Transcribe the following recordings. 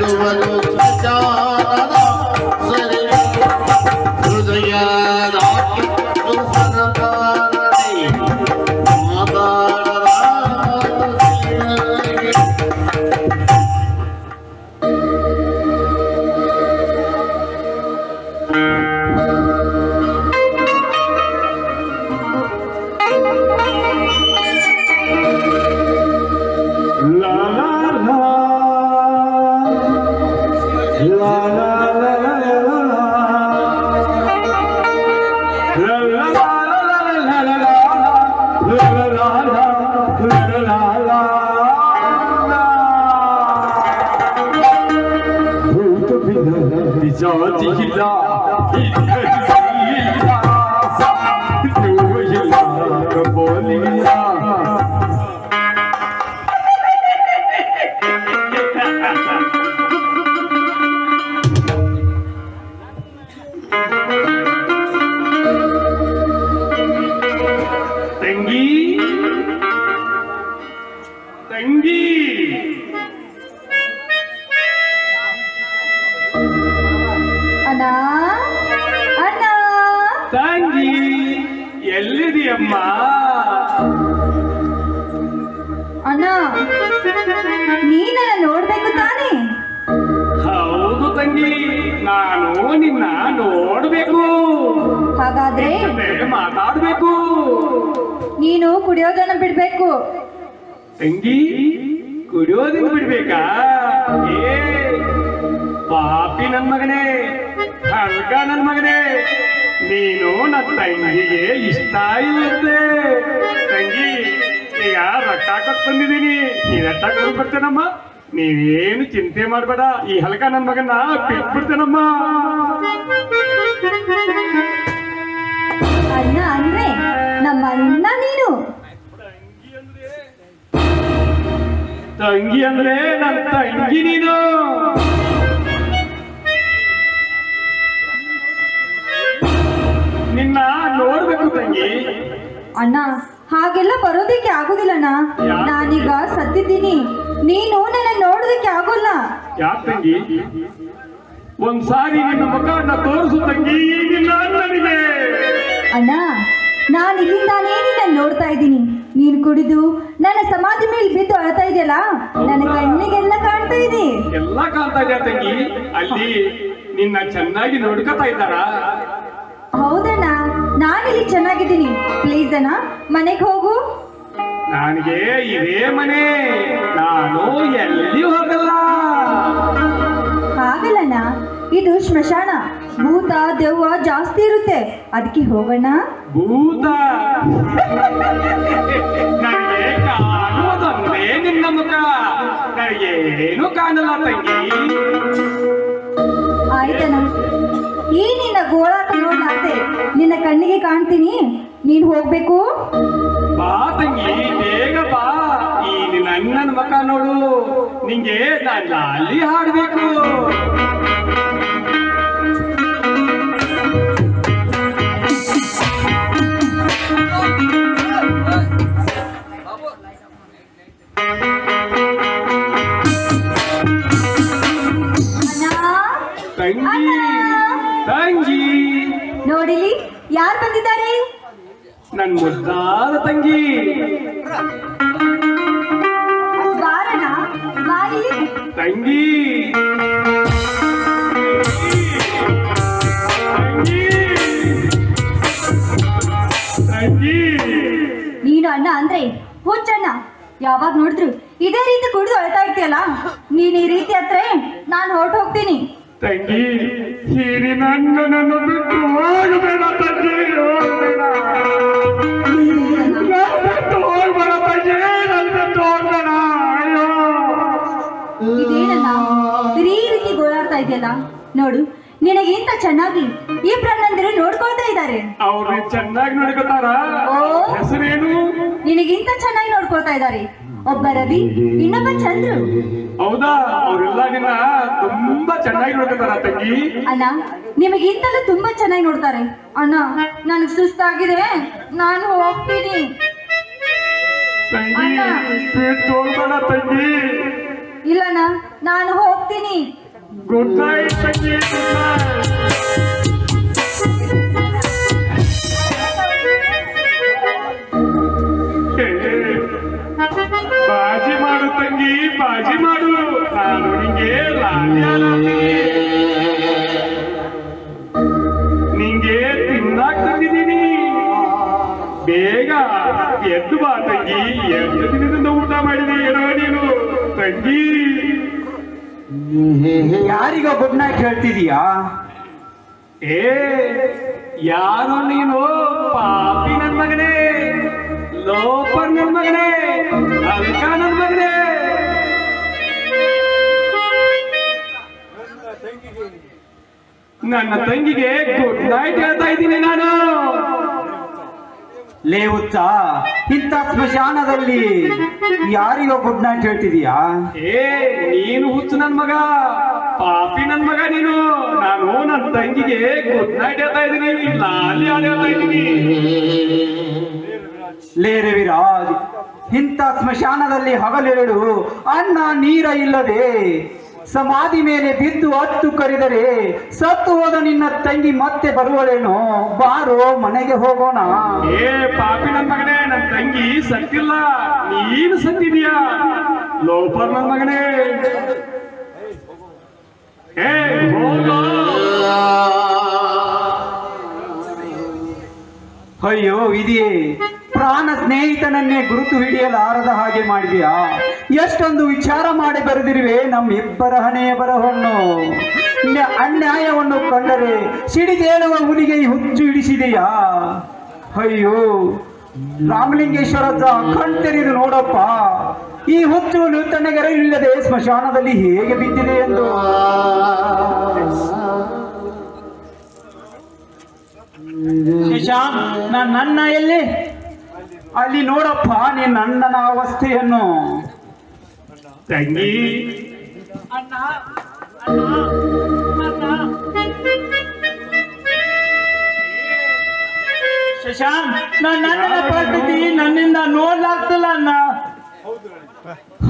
ಹೇಳುವನು ಸಜಾ ಹಾಗಾದ್ರೆ ಮಾತಾಡ್ಬೇಕು. ನೀನು ಕುಡಿಯೋದನ್ನ ಬಿಡ್ಬೇಕು. ತಂಗಿ ಕುಡಿಯೋದನ್ನ ಬಿಡ್ಬೇಕಾ? ಏ ಪಾಪಿ ನನ್ ಮಗನೇ ಹಲ್ಕ ನನ್ ಮಗನೇ ನೀನು ನನ್ನ ತಂಗಿಗೆ ಇಷ್ಟ ಇರುತ್ತೆ ತಂಗಿ ಈಗ ರೊಕ್ಕ ಹಾಕಕ್ ಬಂದಿದ್ದೀನಿ ನೀನ್ ಬರ್ತೇನಮ್ಮ. ನೀವೇನು ಚಿಂತೆ ಮಾಡ್ಬೇಡ ಈ ಹಲಕ ನನ್ನ ಮಗನ ಬಿಟ್ಬಿಡ್ತೇನಮ್ಮ. ಅಣ್ಣ ಅಂದ್ರೆ ನಮ್ಮ ಅಣ್ಣ ನೀನು. ತಂಗಿ ಅಂದ್ರೆ ನನ್ನ ತಂಗಿ ನೀನು. ನಿನ್ನ ನೋಡ್ಬೇಕು ತಂಗಿ. ಅಣ್ಣ ಹಾಗೆಲ್ಲ ಬರೋದಕ್ಕೆ ಆಗೋದಿಲ್ಲಣ್ಣ? ನಾನೀಗ ಸತ್ತಿದ್ದೀನಿ. ನೀನು ನನ್ನ ನೋಡೋದಕ್ಕೆ ಆಗೋಲ್ಲ. ಯಾಕೆ ತಂಗಿ? ಒಂದ್ಸಾರಿ ನಿನ್ನ ಮುಖವನ್ನ ತೋರಿಸು ತಂಗಿ ನಿನ್ನ ನನಗೆ ಅಣ್ಣ ನಾನು ಇಲ್ಲಿಂದಾನೇ ನಿನ್ನ ನೋಡ್ತಾ ಇದ್ದೀನಿ. ನೀನು ಕುಡಿದು ನನ್ನ ಸಮಾಧಿ ಮೇಲೆ ಬಿದ್ದು ಅಳ್ತಾ ಇದೆಯಲ್ಲ ನನ್ನ ಕಣ್ಣಿಗೆಲ್ಲ ಕಾಣ್ತಾ ಇದೆ. ಎಲ್ಲ ಕಾಣ್ತಾ ಇದೆ ತಂಗಿ. ಅಲ್ಲಿ ನಿನ್ನ ಚೆನ್ನಾಗಿ ನೋಡ್ಕೊತಾ ಇದ್ದಾರ? ಹೌದಣ್ಣ ನಾನಿಲ್ಲಿ ಚೆನ್ನಾಗಿದ್ದೀನಿ. ಪ್ಲೀಸ್ ಅಣ್ಣ ಮನೆಗೆ ಹೋಗು. ನನಗೆ ಇದೇ ಮನೆ. ನಾನು ಎಲ್ಲಿ ಹೋಗಲ್ಲ. ಹಾಗಲ್ಲಣ್ಣ ಇದು ಸ್ಮಶಾನ ಭೂತ ದೆವ್ವ ಜಾಸ್ತಿ ಇರುತ್ತೆ. ಅದಕ್ಕೆ ಹೋಗೋಣ. ಭೂತ. ನನಗೆ ಕಾಣುವುದೊಂದೇ ನಿನ್ನ ಮುಖ. ನನಗೇನು ಕಾಣಲ್ಲ ತಂಗಿ. ಆಯ್ತಣ್ಣ ಈ ನಿನ್ನ ಗೋಳ ನೋಡ್ಲಾರ್ದೆ ನಿನ್ನ ಕಣ್ಣಿಗೆ ಕಾಣ್ತೀನಿ. ನೀನು ಹೋಗ್ಬೇಕು? ಬಾ ತಂಗಿ ಬೇಗ ಬಾ. ಈ ನಿನ್ನ ಅಣ್ಣನ ಮುಖ ನೋಡು. ನಿಂಗೆ ನಾನು ಅಲ್ಲಿ ಹಾಡ್ಬೇಕು. ತಂಗಿ. ತಂಗಿ. ನೋಡಿಲಿ ಯಾರು ಬಂದಿದ್ದಾರೆ? ನನ್ ಮುದ್ದಾದ ತಂಗಿ. ತಂಗಿ. ನೀನು ಅಣ್ಣ ಅಂದ್ರೆ ಹುಚ್ಚಣ್ಣ. ಯಾವಾಗ ನೋಡಿದ್ರು ಇದೇ ರೀತಿ ಕುಡಿದು ಅಳ್ತಾ ಇರ್ತೀಯಲ್ಲ? ನೀನ್ ಈ ರೀತಿ ಹತ್ರ ನಾನು ಹೊರಟು ಹೋಗ್ತೀನಿ ತಂಗಿ ಹೀರಿ ನನ್ನ ಬಿಟ್ಟು ಹೋಗಬೇಡ ತಂಗಿ. ಹೋಗಬೇಡ ನಿನಗೆ ಬಿಟ್ಟು ಹೋಗ್ಬೇಡ ತಂಗಿ ನನ್ ಬಿಟ್ಟು ಹೋಗ್ಬೇಡ ಅಯ್ಯೋ. ಇದೇನಣ್ಣ ಬರೀ ಈ ರೀತಿ ಗೋಳಾಡ್ತಾ ಇದೆಯಲ್ಲ? ನೋಡು ನಿನಗಿಂತ ಚೆನ್ನಾಗಿ ಈ ಬ್ರಹ್ಮಂದಿರು ನೋಡ್ಕೊಳ್ತಾ ಇದ್ದಾರೆ. ಅವ್ರು ಚೆನ್ನಾಗಿ ನೋಡ್ಕೊತಾರ. ಹೆಸರೇನು? ನಿನಗಿಂತ ಚೆನ್ನಾಗಿ ನೋಡ್ಕೊಳ್ತಾ ಇದ್ದಾರೆ. ಒಬ್ಬ ರವಿ ಇನ್ನೊಬ್ಬ ಚಂದ್ರು. ಹೌದಾ? ಅವರೆಲ್ಲ ನಿನ್ನ ತುಂಬಾ ಚೆನ್ನಾಗಿ ನೋಡ್ಕೋತಾರ ತಂಗಿ ಅಣ್ಣ ನಿಮಗಿಂತಲೂ ತುಂಬಾ ಚೆನ್ನಾಗಿ ನೋಡ್ತಾರೆ. ಅಣ್ಣ ನಾನು ಸುಸ್ತಾಗಿದೆ. ನಾನು ಹೋಗ್ತೀನಿ. ತಂಗಿ. ಬಿಟ್ಟು ಹೋಗ್ಬೇಡ ತಂಗಿ ಇಲ್ಲಣ್ಣ ನಾನು ಹೋಗ್ತೀನಿ. ಗುಡ್ ನೈಟ್ ತಂಗಿ ಗುಡ್ ನೈಟ್ ಬಾಜಿ ಮಾಡು. ನಾನು ನಿಂಗೆ ಲಾಲಿ. ನಿಂಗೆ ತಿನ್ನಾಕ್ ತಂದಿದ್ದೀನಿ. ಬೇಗ ಎದ್ದು ಬಾ ತಂಗಿ ಎಷ್ಟು ದಿನದಿಂದ ಊಟ ಮಾಡಿದೆ. ಏನೋ ನೀನು. ತಂಗಿ. ಯಾರಿಗ ಗುಡ್ನ ಕೇಳ್ತಿದೀಯಾ ಹೇಳ್ತಿದೀಯಾ? ಏ ಯಾರು ನೀನು? ಪಾಪಿ ನನ್ ಮಗನೇ. ಲೋಪರ್ ನನ್ ಮಗನೇ. ಅಲ್ಕಾ ನನ್ ಮಗನೇ. ನನ್ನ ತಂಗಿಗೆ ಗುಡ್ ನೈಟ್ ಹೇಳ್ತಾ ಇದ್ದೀನಿ ನಾನು. ಲೇ ಹುಚ್ಚ ಇಂಥ ಸ್ಮಶಾನದಲ್ಲಿ ಯಾರಿಗೋ ಗುಡ್ ನೈಟ್ ಹೇಳ್ತಿದೀಯಾ? ಏ ನೀನು ಹುಚ್ಚು ನನ್ ಮಗ ಪಾಪಿ ನನ್ ಮಗ ನೀನು. ನಾನು ನನ್ನ ತಂಗಿಗೆ ಗುಡ್ ನೈಟ್ ಹೇಳ್ತಾ ಇದ್ದೀನಿ. ಲಾಲಿ ಹಾಡು ಹೇಳ್ತಾ ಇದ್ದೀನಿ? ಲೇ ರವಿರಾಜ್ ಇಂಥ ಸ್ಮಶಾನದಲ್ಲಿ ಹಗಲೆರಡು ಅನ್ನ ನೀರ ಇಲ್ಲದೆ ಸಮಾಧಿ ಮೇಲೆ ಬಿದ್ದು ಹತ್ತು ಕರೆದರೆ ಸತ್ತು ಹೋದ ನಿನ್ನ ತಂಗಿ ಮತ್ತೆ ಬರುವಳೇನೋ? ಬಾರೋ ಮನೆಗೆ ಹೋಗೋಣ. ಏ ಪಾಪಿ ನನ್ನ ಮಗನೇ ನನ್ನ ತಂಗಿ ಸತ್ತಿಲ್ಲ. ನೀನು ಸತ್ತಿದೀಯಾ ಲೋಪರ್ ನನ್ನ ಮಗನೇ. ಏ ಹೋಗೋ. ಅಯ್ಯೋ ಇದೆಯೇ ಪ್ರಾಣ ಸ್ನೇಹಿತನನ್ನೇ ಗುರುತು ಹಿಡಿಯಲಾರದ ಹಾಗೆ ಮಾಡಿದೆಯಾ? ಎಷ್ಟೊಂದು ವಿಚಾರ ಮಾಡಿ ಬರೆದಿರುವೆ, ನಮ್ಮಿಬ್ಬರ ಹಣೆಯ ನ್ಯ- ಅನ್ಯಾಯವನ್ನು ಕಂಡರೆ ಸಿಡಿದೇಳುವ ಈ ಹುಚ್ಚು ಹಿಡಿಸಿದೆಯಾ? ಅಯ್ಯೋ, ರಾಮಲಿಂಗೇಶ್ವರ ಕಣ್ತೆರೆದು ನೋಡಪ್ಪ, ಈ ಹುಚ್ಚು ತಣ್ಣಗೆರೆ ಇಲ್ಲದೆ ಸ್ಮಶಾನದಲ್ಲಿ ಹೇಗೆ ಬಿದ್ದಿದೆ ಎಂದು. ನನ್ನ ಎಲ್ಲಿ? ಅಲ್ಲಿ ನೋಡಪ್ಪ, ನಿನ್ನ ಅಣ್ಣನ ಅವಸ್ಥೆಯನ್ನು. ತಂಗಿ ಅಣ್ಣ ಶಶಾಂಕ್ ನನ್ನ ಪರಿಸ್ಥಿತಿ ನನ್ನಿಂದ ನೋಡ್ಲಾಗ್ತಿಲ್ಲ ಅಣ್ಣ.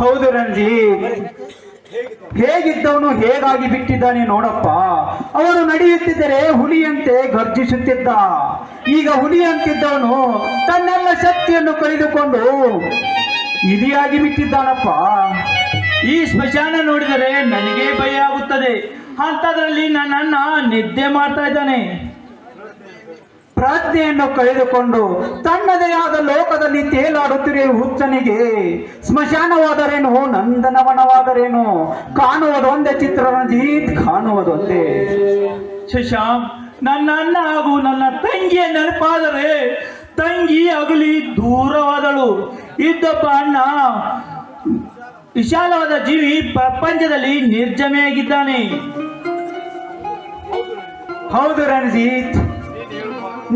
ಹೌದು ರಂಜಿ ಹೇಗಿದ್ದವನು ಹೇಗಾಗಿ ಬಿಟ್ಟಿದ್ದಾನೆ ನೋಡಪ್ಪ. ಅವನು ನಡೆಯುತ್ತಿದ್ದರೆ ಹುಲಿಯಂತೆ ಗರ್ಜಿಸುತ್ತಿದ್ದ ಈಗ ಹುಲಿಯಂತಿದ್ದವನು ತನ್ನೆಲ್ಲ ಶಕ್ತಿಯನ್ನು ಕಳೆದುಕೊಂಡು ಇಲಿಯಾಗಿ ಬಿಟ್ಟಿದ್ದಾನಪ್ಪ. ಈ ಸ್ಮಶಾನ ನೋಡಿದರೆ ನನಗೆ ಭಯ ಆಗುತ್ತದೆ. ಅಂಥದ್ರಲ್ಲಿ ನನ್ನ ಅಣ್ಣ ನಿದ್ದೆ ಮಾಡ್ತಾ ಇದ್ದಾನೆ. ಪ್ರಜ್ಞೆಯನ್ನು ಕಳೆದುಕೊಂಡು ತನ್ನದೇ ಆದ ಲೋಕದಲ್ಲಿ ತೇಲಾಡುತ್ತಿರುವ ಹುಚ್ಚನಿಗೆ ಸ್ಮಶಾನವಾದರೇನು? ನಂದನವನವಾದರೇನು? ಕಾಣುವುದೊಂದೇ ಚಿತ್ರರಂಜಿತ್ ಕಾಣುವುದೊಂದೇ. ಶಶಾಂ, ನನ್ನ ಅಣ್ಣ ಹಾಗೂ ನನ್ನ ತಂಗಿಯ ನೆನಪಾದರೆ ತಂಗಿ ಅಗಲಿ ದೂರವಾದಳು. ಇದ್ದಪ್ಪ ಅಣ್ಣ ವಿಶಾಲವಾದ ಜೀವಿ ಪ್ರಪಂಚದಲ್ಲಿ ನಿರ್ಜಮೆಯಾಗಿದ್ದಾನೆ. ಹೌದು ರಣಜಿತ್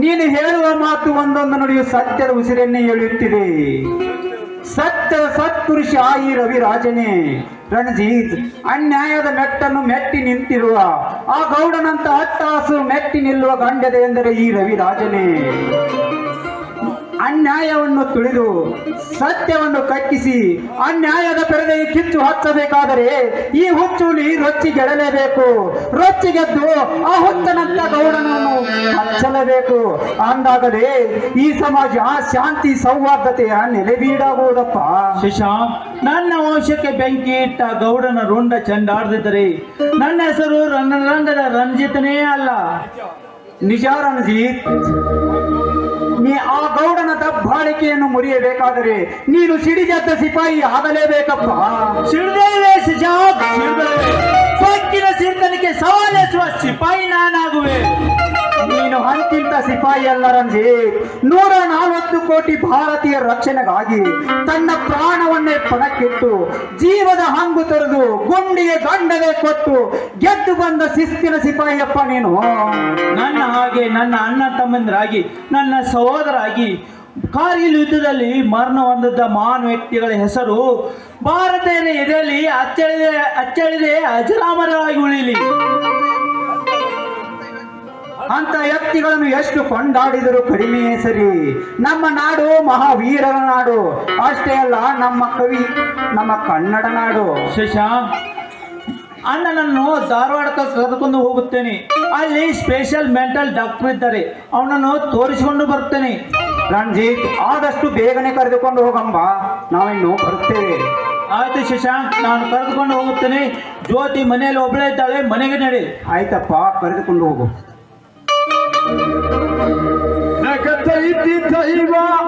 ನೀನು ಹೇಳುವ ಮಾತು ಒಂದೊಂದು ನುಡಿಯು ಸತ್ಯದ ಉಸಿರನ್ನೇ ಹೇಳುತ್ತಿದೆ ಸತ್ಯದ ಸತ್ಪುರುಷ ಈ ರವಿರಾಜನೇ. ರಣಜಿತ್ ಅನ್ಯಾಯದ ಮೆಟ್ಟನ್ನು ಮೆಟ್ಟಿ ನಿಂತಿರುವ, ಆ ಗೌಡನಂತ ಹತ್ತಾಸು ಮೆಟ್ಟಿ ನಿಲ್ಲುವ ಗಂಡದೆ ಎಂದರೆ ಈ ರವಿರಾಜನೇ. ಅನ್ಯಾಯವನ್ನು ತುಳಿದು ಸತ್ಯವನ್ನು ಕಟ್ಟಿಸಿ ಅನ್ಯಾಯದ ಪರದೆ ಕಿಚ್ಚು ಹಚ್ಚಬೇಕಾದರೆ ಈ ಹುಚ್ಚುಲಿ ರೊಚ್ಚಿ ರೊಚ್ಚಿಗೆದ್ದು ಆ ಹುಚ್ಚನಂತ ಗೌಡನನ್ನು ಹಚ್ಚಲೇಬೇಕು. ಅಂದಾಗಲೇ ಈ ಸಮಾಜ ಶಾಂತಿ ಸೌಹಾರ್ದತೆಯ ನೆಲೆಬೀಡಾಗುವುದಪ್ಪ ಶಿಶಾ ನನ್ನ ವಂಶಕ್ಕೆ ಬೆಂಕಿ ಇಟ್ಟ ಗೌಡನ ರುಂಡ ಚೆಂಡಾಡದಿದ್ದರೆ ನನ್ನ ಹೆಸರು ರಂಗದ ರಂಜಿತನೇ ಅಲ್ಲ. ನಿಜ ರಣಜಿತ್ ನೀ ಆ ಗೌಡನ ದಬ್ಬಾಳಿಕೆಯನ್ನು ಮುರಿಯಬೇಕಾದರೆ ನೀನು ಸಿಡಿದದ್ದ ಸಿಪಾಯಿ ಆಗಲೇಬೇಕಪ್ಪ. ಸಿಡಿದ ಸಿರಿತನಕ್ಕೆ ಸವಾಲೆಸುವ ಸಿಪಾಯಿ ನಾನಾಗುವೆ. ನೀನು ಅಂತಿಂತ ಸಿಪಾಯಿ ಅಲ್ಲ ರಂಜಿತ್ ನೂರ ನಾಲ್ವತ್ತು ಕೋಟಿ ಭಾರತೀಯ ರಕ್ಷಣೆಗಾಗಿ ತನ್ನ ಪ್ರಾಣವನ್ನೇ ಪಣಕ್ಕಿಟ್ಟು ಜೀವದ ಹಂಗು ತೊರೆದು ಗುಂಡಿಗೆ ಗಂಡವೇ ಕೊಟ್ಟು ಗೆದ್ದು ಬಂದ ಶಿಸ್ತಿನ ಸಿಪಾಯಿಯಪ್ಪ ನೀನು. ನನ್ನ ಹಾಗೆ ನನ್ನ ಅಣ್ಣ ತಮ್ಮಂದರಾಗಿ, ನನ್ನ ಸಹೋದರಾಗಿ ಕಾರ್ಗಿಲ್ ಯುದ್ಧದಲ್ಲಿ ಮರಣ ಹೊಂದಿದ್ದ ಮಹಾನ್ ವ್ಯಕ್ತಿಗಳ ಹೆಸರು ಭಾರತೀಯ ಎದೆಯಲ್ಲಿ ಅಚ್ಚಳಿದೆ ಅಚ್ಚಳಿದೆ ಅಜರಾಮರವಾಗಿ ಉಳಿಲಿ. ಅಂತ ವ್ಯಕ್ತಿಗಳನ್ನು ಎಷ್ಟು ಕೊಂಡಾಡಿದರು ಕಡಿಮೆಯೇ ಸರಿ. ನಮ್ಮ ನಾಡು ಮಹಾವೀರರ ನಾಡು. ಅಷ್ಟೇ ಅಲ್ಲ ನಮ್ಮ ಕವಿ ನಮ್ಮ ಕನ್ನಡ ನಾಡು. ಶಶಾ ಅಣ್ಣನನ್ನು ಧಾರವಾಡಕ್ಕೆ ಕರೆದುಕೊಂಡು ಹೋಗುತ್ತೇನೆ. ಅಲ್ಲಿ ಸ್ಪೆಷಲ್ ಮೆಂಟಲ್ ಡಾಕ್ಟರ್ ಇದ್ದಾರೆ. ಅವನನ್ನು ತೋರಿಸಿಕೊಂಡು ಬರ್ತೇನೆ ರಂಜಿತ್ ಆದಷ್ಟು ಬೇಗನೆ ಕರೆದುಕೊಂಡು ಹೋಗಂಬ. ನಾವಿನ್ನು ಬರುತ್ತೇವೆ. ಆಯ್ತು ಶಶಾಂಕ್ ನಾನು ಕರೆದುಕೊಂಡು ಹೋಗುತ್ತೇನೆ. ಜ್ಯೋತಿ ಮನೆಯಲ್ಲಿ ಒಬ್ಬಳೇ ಇದ್ದಾಳೆ ಮನೆಗೆ ನಡಿ. ಆಯ್ತಪ್ಪ ಕರೆದುಕೊಂಡು ಹೋಗು. نكتيت تيبا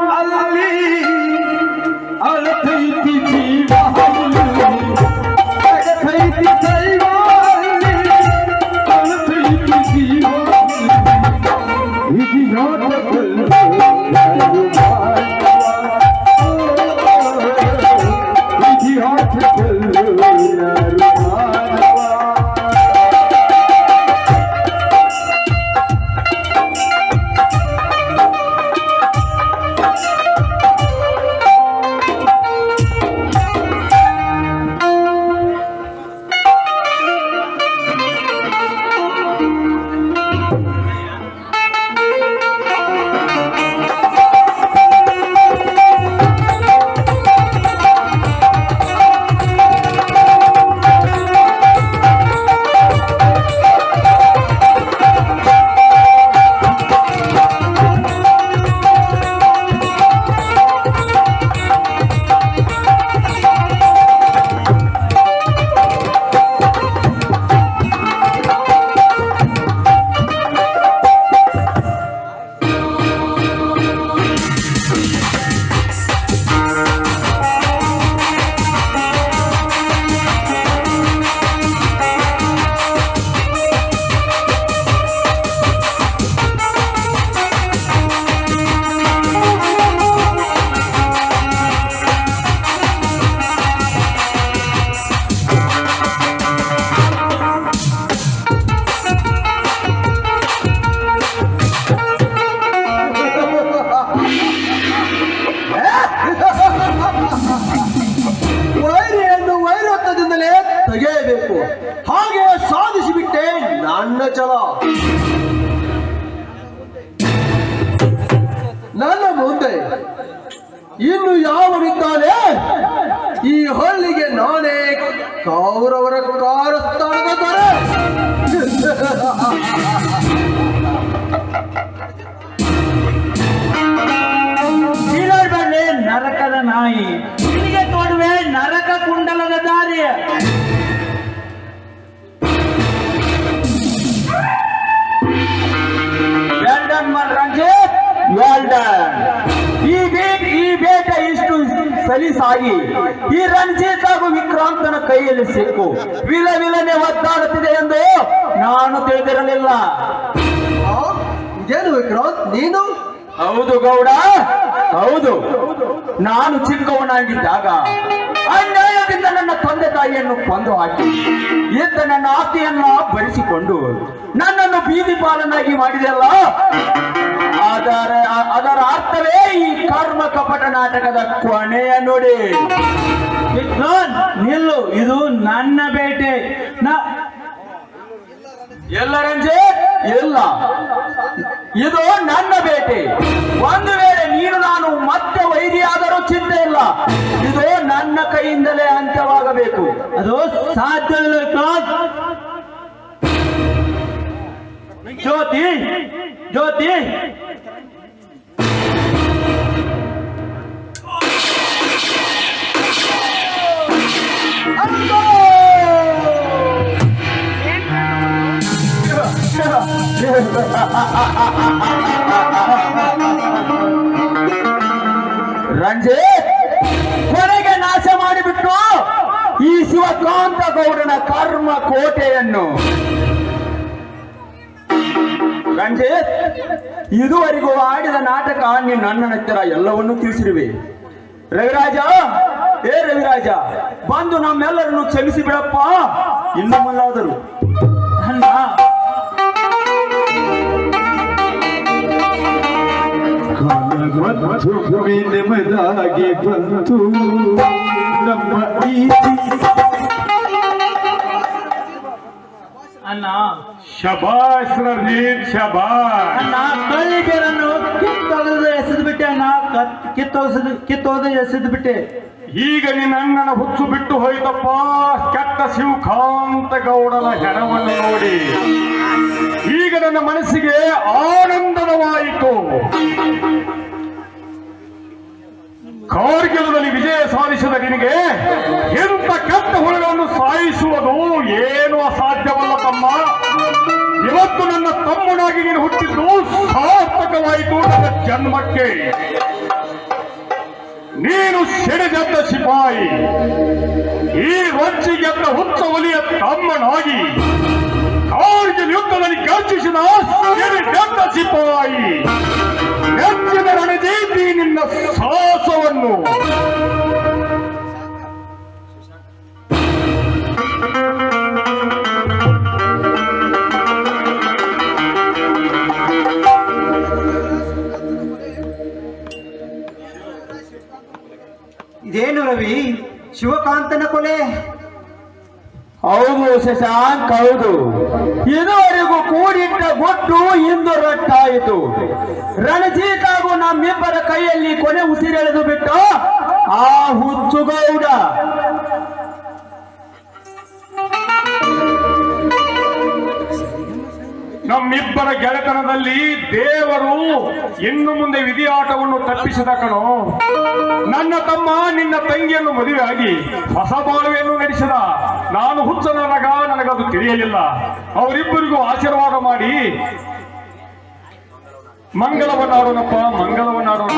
ಇನ್ನು ಯಾವನಿದ್ದಾನೆ? ಈ ಹಳ್ಳಿಗೆ ನಾನೇ ಕೌರವರ ಕಾರಸ್ಥಾನದ ದೊರೆ ನರಕದ ನಾಯಿ. ಸಲೀಸಾಗಿ ಈ ರಂಜಿತ್ ಹಾಗೂ ವಿಕ್ರಾಂತನ ಕೈಯಲ್ಲಿ ಸಿಕ್ಕು. ವಿಲ ವಿಲನೆ ಒದ್ದಾಡುತ್ತಿದೆ ಎಂದು ನಾನು ತಿಳಿದಿರಲಿಲ್ಲ? ಇದೇನು ವಿಕ್ರಾಂತ್ ನೀನು? ಹೌದು ಗೌಡ. ಹೌದು. ನಾನು ಚಿಕ್ಕವನಾಗಿದ್ದಾಗ ಅನ್ಯಾಯದಿಂದ ನನ್ನ ತಂದೆ ತಾಯಿಯನ್ನು ಕೊಂದು ಹಾಕಿ ಇದ್ದ ನನ್ನ ಆಸ್ತಿಯನ್ನ ಬರಿಸಿಕೊಂಡು ನನ್ನನ್ನು ಬೀದಿ ಪಾಲನಾಗಿ ಮಾಡಿದೆಲ್ಲ ಅದರ ಅದರ ಅರ್ಥವೇ ಈ ಕರ್ಮ ಕಪಟ ನಾಟಕದ ಕೊನೆಯ ನೋಡಿ. ನಿಲ್ಲು, ಇದು ನನ್ನ ಬೇಟೆ. ನಾ ಎಲ್ಲ ಇದು ನನ್ನ ಭೇಟಿ. ಒಂದು ವೇಳೆ ನೀನು ನಾನು ಮತ್ತೆ ವೈರಿಯಾದರೂ ಚಿಂತೆ ಇಲ್ಲ. ಇದು ನನ್ನ ಕೈಯಿಂದಲೇ ಅಂತ್ಯವಾಗಬೇಕು. ಅದು ಸಾಧ್ಯವಿಲ್ಲ. ಜ್ಯೋತಿ ಜ್ಯೋತಿ. ರಂಜಿತ್, ಕೊನೆಗೆ ನಾಶ ಮಾಡಿಬಿಟ್ಟು ಈ ಶಿವಕಾಂತ ಗೌಡನ ಕರ್ಮ ಕೋಟೆಯನ್ನು. ರಂಜಿತ್, ಇದುವರೆಗೂ ಆಡಿದ ನಾಟಕ ನೀನು ನನ್ನ ಹತ್ತಿರ ಎಲ್ಲವನ್ನೂ ತಿಳಿಸಿರುವೆ. ರವಿರಾಜ, ಏ ರವಿರಾಜ, ಬಂದು ನಮ್ಮೆಲ್ಲರನ್ನು ಕ್ಷಮಿಸಿ ಬಿಡಪ್ಪ ಇನ್ನು ಭೂಮಿ ನೆಮ್ಮದಾಗಿ ಬಂತು ನಮ್ಮ ಅಣ್ಣ. ಶಬಾಷ್ ರಂಜಿತ್ ಶಬಾಷ್ ಅಣ್ಣ ಕಳ್ಳಿ ಬೇರನ್ನು ಕಿತ್ತೊಗೆದು ಎಸೆದು ಬಿಟ್ಟೆ ಅಣ್ಣ. ಕತ್- ಕಿತ್ತೊಗೆಸದು ಕಿತ್ತೊಗೆದು ಎಸೆದು ಬಿಟ್ಟೆ. ಈಗ ನಿನ್ನ ಅಣ್ಣನ ಹುಚ್ಚು ಬಿಟ್ಟು ಹೋಯ್ತಪ್ಪ. ಕೆಟ್ಟ ಶಿವಕಾಂತ ಗೌಡನ ಹೆಣವನ್ನು ನೋಡಿ. ಈಗ ನನ್ನ ಮನಸ್ಸಿಗೆ ಆನಂದವಾಯಿತು ಕಾರ್ಗಿಲದಲ್ಲಿ ವಿಜಯ ಸಾಧಿಸಿದ ನಿನಗೆ ಎಂತ ಕೆಟ್ಟ ಹುಳುಗಳನ್ನು ಸಾಯಿಸುವುದು? ಏನು ಅಸಾಧ್ಯವಲ್ಲ ತಮ್ಮ. ಇವತ್ತು ನನ್ನ ತಮ್ಮನಾಗಿ ನೀನು ಹುಟ್ಟಿದ್ದು ಸಾರ್ಥಕವಾಯಿತು ನನ್ನ ಜನ್ಮಕ್ಕೆ. ನೀನು ಸೆಡೆದ ಸಿಪಾಯಿ. ಈ ರೊಚ್ಚಿಗೆದ್ದ ಹುಚ್ಚ ಒಲಿಯ ತಮ್ಮನಾಗಿ ಕಾರ್ಗಿಲ್ ಯುದ್ಧದಲ್ಲಿ ಗರ್ಜಿಸಿದ ಸಿಪಾಯಿ? ಹೌದು ಶಶಾಂಕ್, ಹೌದು. ಇದುವರೆಗೂ ಕೂಡಿಟ್ಟ ಗೊಟ್ಟು ಇಂದು ರಟ್ಟಾಯಿತು. ರಣಜೀತ್ ಹಾಗೂ ನಮ್ಮಿಬ್ಬರ ಕೈಯಲ್ಲಿ ಕೊನೆ ಉಸಿರೆಳೆದು ಬಿಟ್ಟು ಆ ಹುಚ್ಚುಗೌಡ. ನಮ್ಮಿಬ್ಬರ ಗೆಳೆತನದಲ್ಲಿ ದೇವರು ಇನ್ನು ಮುಂದೆ ವಿಧಿಯಾಟವನ್ನು ತಪ್ಪಿಸಿದ ಕಣೋ. ನನ್ನ ತಮ್ಮ, ನಿನ್ನ ತಂಗಿಯನ್ನು ಮದುವೆಯಾಗಿ ಹೊಸ ಬಾಳುವೆಯನ್ನು ನಡೆಸಿದ. ನಾನು ಹುಚ್ಚ ನನಗ ನನಗದು ತಿಳಿಯಲಿಲ್ಲ. ಅವರಿಬ್ಬರಿಗೂ ಆಶೀರ್ವಾದ ಮಾಡಿ. ಮಂಗಲವನ್ನಾಡೋಣಪ್ಪ ಮಂಗಲವನ್ನಾಡೋಣ